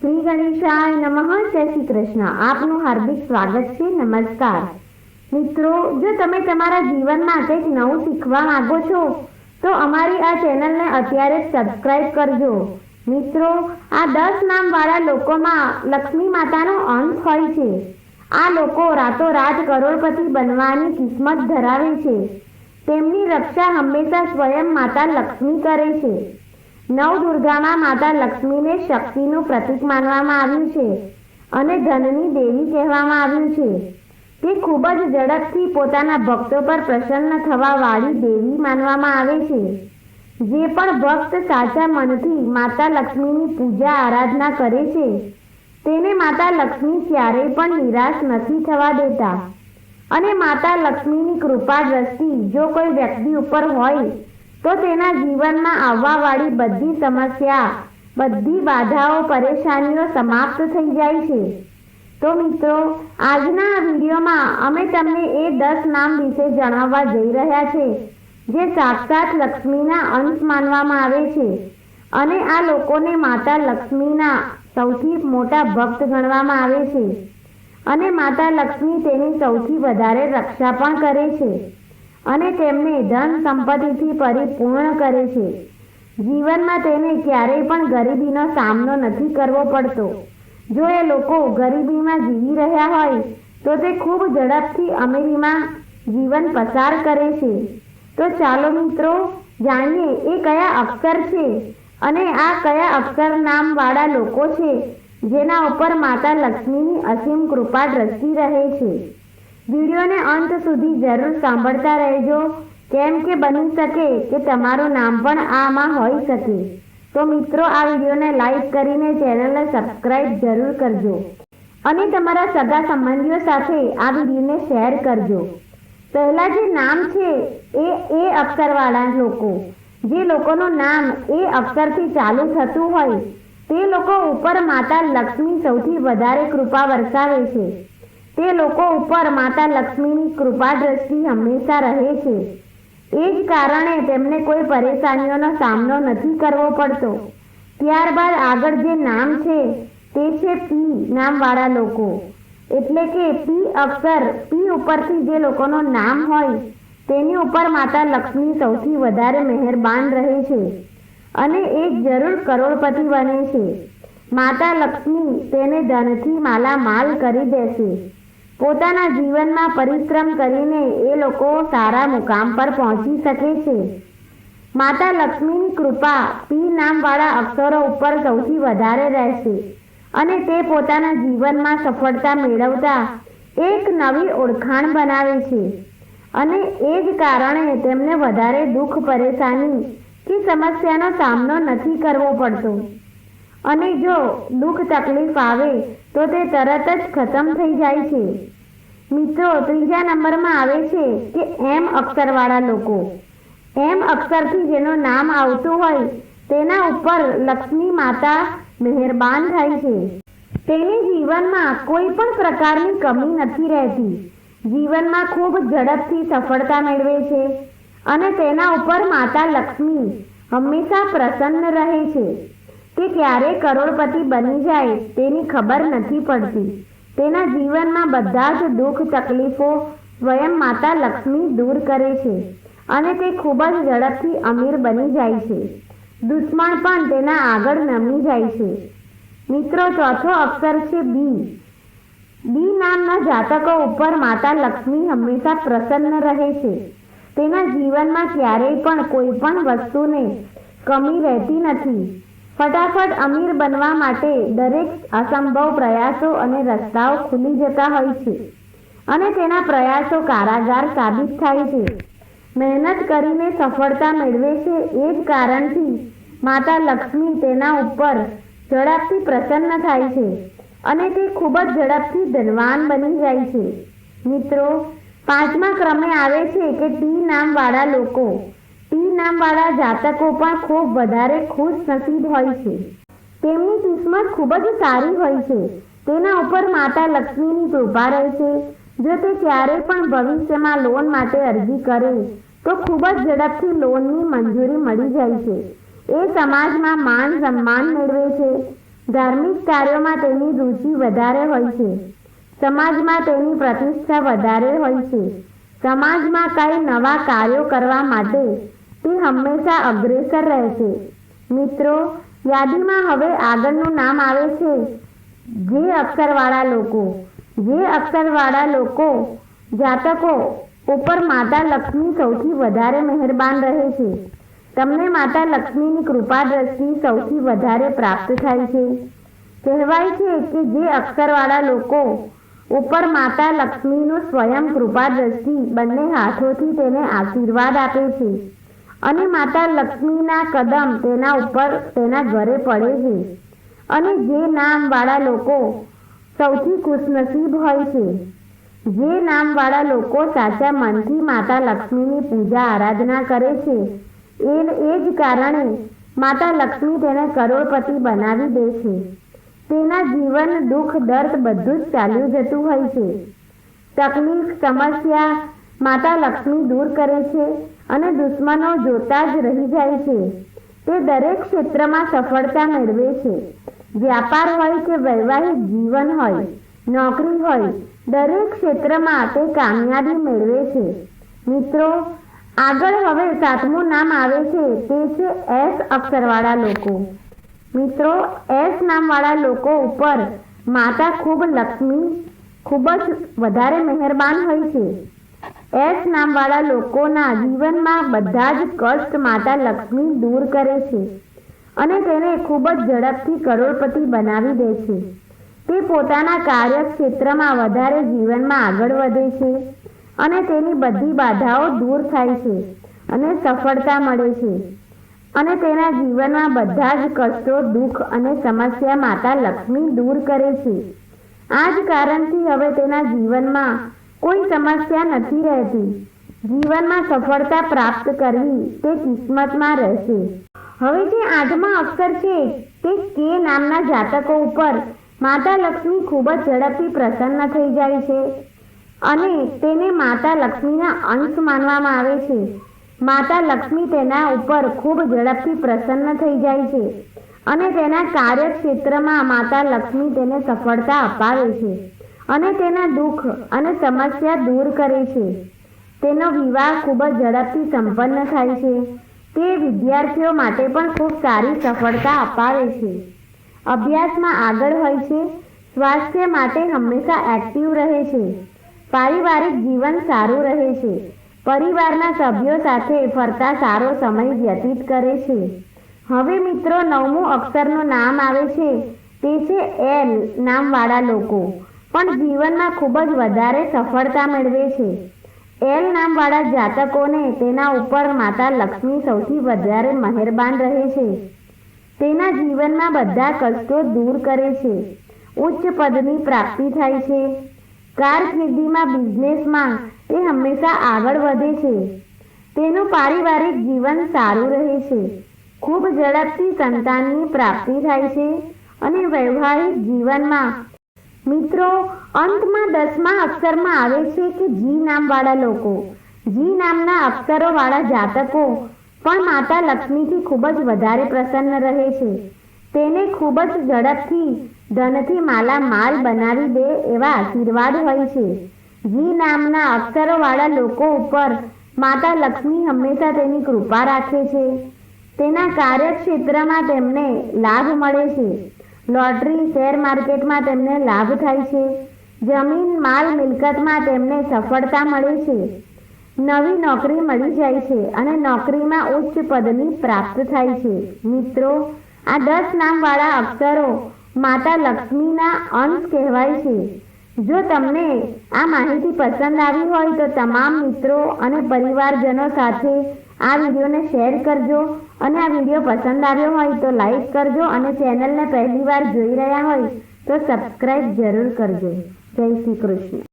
શ્રી ગણેશાય નમઃ. જય શ્રી કૃષ્ણ. આપનું હાર્દિક સ્વાગત છે. નમસ્કાર. મિત્રો, જો તમે તમારા જીવનમાં કંઈક નવું શીખવા માંગો છો, તો અમારી આ ચેનલને અત્યારે જ સબસ્ક્રાઇબ કરજો. મિત્રો, આ દસ નામવાળા લોકોમાં લક્ષ્મી માતાનો અંશ હોય છે. આ લોકો રાતોરાત કરોડપતિ બનવાની કિસ્મત ધરાવે છે. તેમની રક્ષા હંમેશા સ્વયં માતા લક્ષ્મી કરે છે. નવ દુર્ગામાં માતા લક્ષ્મીને શક્તિનું પ્રતીક માનવામાં આવ્યું છે અને ધનની દેવી કહેવામાં આવ્યું છે. તે ખૂબ જ ઝડપથી પોતાના ભક્તો પર પ્રસન્ન થવા વાળી દેવી માનવામાં આવે છે. જે પણ ભક્ત સાચા મનથી માતા લક્ષ્મીની પૂજા આરાધના કરે છે, તેને માતા લક્ષ્મી ક્યારેય પણ નિરાશ નથી થવા દેતા. અને માતા લક્ષ્મીની કૃપા દ્રષ્ટિ જો કોઈ વ્યક્તિ ઉપર હોય તો તેના જીવનમાં આવવાવાળી બધી સમસ્યા, બધી બાધાઓ, પરેશાનીઓ સમાપ્ત થઈ જાય છે. તો મિત્રો, આજના વિડીયોમાં અમે તમને એ દસ નામ વિશે જણાવવા જઈ રહ્યા છે, જે સાક્ષાત લક્ષ્મીના અંશ માનવામાં આવે છે. અને આ લોકોને માતા લક્ષ્મીના સૌથી મોટા ભક્ત ગણવામાં આવે છે. અને માતા લક્ષ્મી તેની સૌથી વધારે રક્ષા પણ કરે છે. અને તેમને ધન સંપત્તિથી પરિપૂર્ણ કરે છે. જીવનમાં તેને ક્યારેય પણ ગરીબીનો સામનો નથી કરવો પડતો. જો એ લોકો ગરીબીમાં જીવી રહ્યા હોય, તો તે ખૂબ ઝડપથી અમીરીમાં જીવન પસાર કરે છે. તો ચાલો મિત્રો, જાણીએ એ કયા અક્ષર છે અને આ કયા અક્ષર નામવાળા લોકો છે, જેના ઉપર માતા લક્ષ્મીની અસીમ કૃપા દ્રષ્ટિ રહે છે. વિડીયોને અંત સુધી જરૂર સાંભળતા રહેજો. કેમ કે બની શકે કે તમારું નામ પણ આમાં હોઈ શકે. તો મિત્રો, આ વિડીયોને લાઈક કરીને ચેનલને સબસ્ક્રાઈબ જરૂર કરજો. અને તમારા સગા સંબંધીઓ સાથે આ વિડીયોને શેર કરજો. પહેલાં જે નામ છે એ એ અક્ષરવાળા લોકો. જે લોકોનું નામ એ અક્ષરથી ચાલુ થતું હોય, તે લોકો ઉપર માતા લક્ષ્મી સૌથી વધારે કૃપા વરસાવે છે. તે લોકો ઉપર માતા લક્ષ્મીની કૃપા દ્રષ્ટિ હંમેશા રહે છે. એ જ કારણે તેમને કોઈ પરેશાનીઓનો સામનો નથી કરવો પડતો. ત્યારબાદ આગળ જે નામ છે, તે છે પી નામવાળા લોકો. એટલે કે પી અક્ષર, પી ઉપરથી જે લોકોનું નામ હોય, તેની ઉપર માતા લક્ષ્મી સૌથી વધારે મહેરબાન રહે છે. અને એ જરૂર કરોડપતિ બને છે. માતા લક્ષ્મી તેને ધનથી માલામાલ કરી દેશે. પોતાના જીવનમાં પરિશ્રમ કરીને એ લોકો સારા મુકામ પર પહોંચી શકે છે. માતા લક્ષ્મીની કૃપા પી નામવાળા અક્ષરો ઉપર સૌથી વધારે રહેશે અને તે પોતાના જીવનમાં સફળતા મેળવતા એક નવી ઓળખાણ બનાવે છે. અને એ જ કારણે તેમને વધારે દુઃખ, પરેશાની કે સમસ્યાનો સામનો નથી કરવો પડતો. અને જો દુઃખ તકલીફ આવે, તો તે તરત જ ખતમ થઈ જાય છે. મિત્રો, ત્રીજા નંબરમાં આવે છે કે એમ અક્ષરવાળા લોકો. એમ અક્ષરથી જેનું નામ આવતું હોય, તેના ઉપર લક્ષ્મી માતા મહેરબાન થાય છે. તેને જીવનમાં કોઈ પણ પ્રકારની કમી નથી રહેતી. જીવનમાં ખૂબ ઝડપથી સફળતા મેળવે છે અને તેના ઉપર માતા લક્ષ્મી હંમેશા પ્રસન્ન રહે છે. તે ક્યારે કરોડપતિ બની જાય તેની ખબર નથી પડતી. તેના જીવનમાં બધા જ દુઃખ, તકલીફો સ્વયં માતા લક્ષ્મી દૂર કરે છે અને તે ખૂબ જ ઝડપથી અમીર બની જાય છે. દુશ્મન પણ તેના આગળ નમી જાય છે. મિત્રો, ચોથો અક્ષર છે બી. બી નામના જાતકો ઉપર માતા લક્ષ્મી હંમેશા પ્રસન્ન રહે છે. તેના જીવનમાં ક્યારેય પણ કોઈ પણ વસ્તુને કમી રહેતી નથી. ફટાફટ અમીર બનવા માટે દરેક અસંભવ પ્રયાસો અને રસ્તાઓ ખુલી જતા હોય છે. અને તેના પ્રયાસો કારાગાર સાબિત થાય છે. મહેનત કરીને સફળતા મેળવે છે એ જ કારણથી માતા લક્ષ્મી તેના ઉપર ઝડપથી પ્રસન્ન થાય છે અને તે ખૂબ જ ઝડપથી ધનવાન બની જાય છે. મિત્રો, પાંચમા ક્રમે આવે છે કે ટી નામવાળા લોકો ટી નામવાળા જાતકો પણ ખૂબ વધારે ખુશ નસીબ હોય છે. તેમની કિસ્મત ખૂબ જ સારી હોય છે. તેના ઉપર માતા લક્ષ્મીની કૃપા રહે છે. જો તે ક્યારેય પણ ભવિષ્યમાં લોન માટે અરજી કરે, તો ખૂબ જ ઝડપથી લોનની મંજૂરી મળી જાય છે. એ સમાજમાં માન સન્માન મેળવે છે. ધાર્મિક કાર્યોમાં તેની રુચિ વધારે હોય છે. સમાજમાં તેની પ્રતિષ્ઠા વધારે હોય છે. સમાજમાં કઈ નવા કાર્યો કરવા માટે તે હંમેશા અગ્રેસર રહેશે મિત્રો, યાદીમાં હવે આગળનું નામ આવે છે, જે અક્ષરવાળા લોકો. જે અક્ષરવાળા લોકો, જાતકો ઉપર માતા લક્ષ્મી સૌથી વધારે મહેરબાન રહે છે. તમને માતા લક્ષ્મીની કૃપા દ્રષ્ટિ સૌથી વધારે પ્રાપ્ત થાય છે. કહેવાય છે કે જે અક્ષરવાળા લોકો ઉપર માતા લક્ષ્મીનું સ્વયં કૃપા દ્રષ્ટિ બંને હાથોથી તેને આશીર્વાદ આપે છે. અને માતા લક્ષ્મીના કદમ તેના ઉપર તેના ઘરે પડે છે. અને જે નામવાળા લોકો સૌથી ખુશનસીબ હોય છે, જે નામવાળા લોકો સાચા મનથી માતા લક્ષ્મીની પૂજા આરાધના કરે છે એ એ જ કારણે માતા લક્ષ્મી તેને કરોડપતિ બનાવી દે છે. તેના જીવન દુઃખ દર્દ બધું જ ચાલ્યું જતું હોય છે. તકલીફ સમસ્યા માતા લક્ષ્મી દૂર કરે છે અને દુશ્મનો જોતા જ રહી જાય છે. તે દરેક ક્ષેત્રમાં સફળતા મેળવે છે. વ્યાપાર હોય કે વૈવાહિક જીવન હોય, નોકરી હોય, દરેક ક્ષેત્રમાં તે કામયાબી મેળવે છે. મિત્રો, આગળ હવે સાતમું નામ આવે છે. તે છે એસ અક્ષરવાળા લોકો. મિત્રો, એસ નામવાળા લોકો ઉપર માતા ખૂબ લક્ષ્મી, ખૂબ જ વધારે મહેરબાન હોય છે. એસ નામવાળા લોકોના જીવનમાં બધા જ કષ્ટ માતા લક્ષ્મી દૂર કરે છે અને તેને ખૂબ જ ઝડપથી કરોડપતિ બનાવી દે છે. તે પોતાના કાર્યક્ષેત્રમાં વધારે જીવનમાં આગળ વધે છે અને તેની બધી બાધાઓ દૂર થાય છે અને સફળતા મળે છે અને તેના જીવનમાં બધા જ કષ્ટો, દુઃખ અને સમસ્યા માતા લક્ષ્મી દૂર કરે છે. આ જ કારણથી હવે તેના જીવનમાં કોઈ સમસ્યા નથી રહેતી. જીવનમાં સફળતા પ્રાપ્ત કરવી તે કિસ્મતમાં રહેશે. હવે જે આઠમા અક્ષર છે, તે કે નામના જાતકો ઉપર માતા લક્ષ્મી ખૂબ જ ઝડપથી પ્રસન્ન થઈ જાય છે અને તેને માતા લક્ષ્મીના અંશ માનવામાં આવે છે. માતા લક્ષ્મી તેના ઉપર ખૂબ ઝડપથી પ્રસન્ન થઈ જાય છે અને તેના કાર્યક્ષેત્રમાં માતા લક્ષ્મી તેને સફળતા અપાવે છે. અને તેના દુઃખ અને સમસ્યા દૂર કરે છે. તેનો વિવાહ ખૂબ જ ઝડપથી સંપન્ન થાય છે. તે વિદ્યાર્થીઓ માટે પણ ખૂબ સારી સફળતા અપાવે છે. અભ્યાસમાં આગળ હોય છે. સ્વાસ્થ્ય માટે હંમેશા એક્ટિવ રહે છે. પારિવારિક જીવન સારું રહે છે. પરિવારના સભ્યો સાથે ફરતા સારો સમય વ્યતીત કરે છે. હવે મિત્રો, નવમું અક્ષરનું નામ આવે છે. તે છે એલ નામવાળા લોકો. પણ જીવનમાં ખૂબ જ વધારે સફળતા મેળવે છે. એલ નામવાળા જાતકોને તેના ઉપર માતા લક્ષ્મી સૌથી વધારે મહેરબાન રહે છે. તેના જીવનમાં બધા કષ્ટો દૂર કરે છે. ઉચ્ચ પદની પ્રાપ્તિ થાય છે. કારકિર્દીમાં બિઝનેસમાં તે હંમેશા આગળ વધે છે. તેનું પારિવારિક જીવન સારું રહે છે. ખૂબ ઝડપથી સંતાનની પ્રાપ્તિ થાય છે અને વૈવાહિક જીવનમાં મિત્રો, અંતમાં દસમા અક્ષરમાં આવે છે કે જી નામવાળા લોકો. જી નામના અક્ષરોવાળા જાતકો, પણ માતા લક્ષ્મીથી ખૂબ જ વધારે પ્રસન્ન રહે છે. તેને ખૂબ જ ઝડપથી, ધનથી માલામાલ બનાવી દે એવા આશીર્વાદ હોય છે. જી નામના અક્ષરોવાળા લોકો ઉપર માતા લક્ષ્મી હંમેશા તેની કૃપા રાખે છે. તેના કાર્યક્ષેત્રમાં તેમને લાભ મળે છે. લોટરી શેર માર્કેટમાં તેમને લાભ થાય છે. જમીન, માલ, મિલકતમાં તેમને સફળતા મળે છે. નવી નોકરી મળી જાય છે અને નોકરીમાં ઉચ્ચ પદની પ્રાપ્ત થાય છે. મિત્રો, આ દસ નામવાળા અક્ષરો માતા લક્ષ્મીના અંશ કહેવાય છે. જો તમને આ માહિતી પસંદ આવી હોય તો તમામ મિત્રો અને પરિવારજનો સાથે આ વિડીયોને શેર કરજો અને આ વીડિયો પસંદ આવ્યો હોય તો લાઈક કરજો અને ચેનલને પહેલીવાર જોઈ રહ્યા હોય તો સબસ્ક્રાઈબ જરૂર કરજો. જય શ્રી કૃષ્ણ.